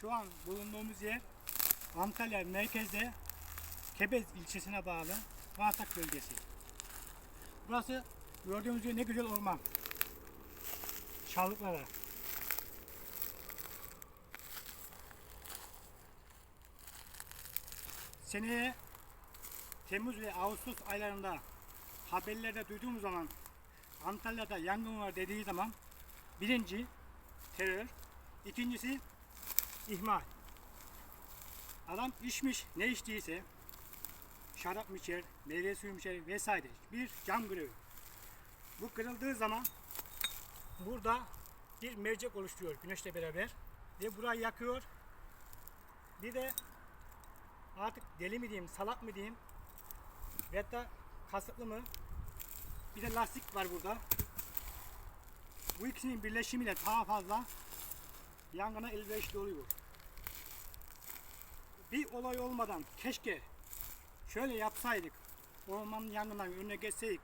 Şu an bulunduğumuz yer Antalya merkezde Kebez ilçesine bağlı Varsak bölgesi. Burası gördüğünüz gibi ne güzel orman. Çalılıklara. Seneye Temmuz ve Ağustos aylarında haberlerde duyduğumuz zaman Antalya'da yangın var dediği zaman birinci terör, ikincisi ihmal. Adam içmiş ne içtiyse şarap mı içer, meyve suyu mu içer vesaire bir cam kırıyor. Bu kırıldığı zaman burada bir mercek oluşturuyor güneşle beraber ve burayı yakıyor. Bir de artık deli mi diyeyim, salak mı diyeyim veyahut da kasıtlı mı bir de lastik var burada. Bu ikisinin birleşimiyle daha fazla yangına elverişli oluyor. Bir olay olmadan keşke şöyle yapsaydık, ormanın yangından önüne geçseydik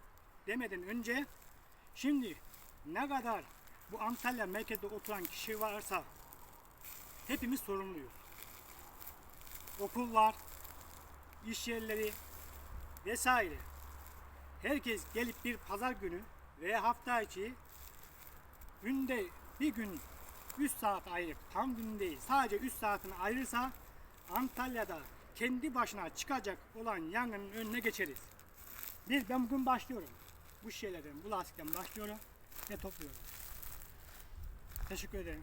demeden önce şimdi ne kadar bu Antalya merkezde oturan kişi varsa hepimiz sorumluyuz. Okullar, iş yerleri vesaire. Herkes gelip bir pazar günü veya hafta içi günde bir gün 3 saat ayırıp tam gün değil sadece 3 saatini ayırırsa Antalya'da kendi başına çıkacak olan yangının önüne geçeriz. Bir ben bugün başlıyorum. Bu şeylerden, bu lastikten başlıyorum ve topluyorum. Teşekkür ederim.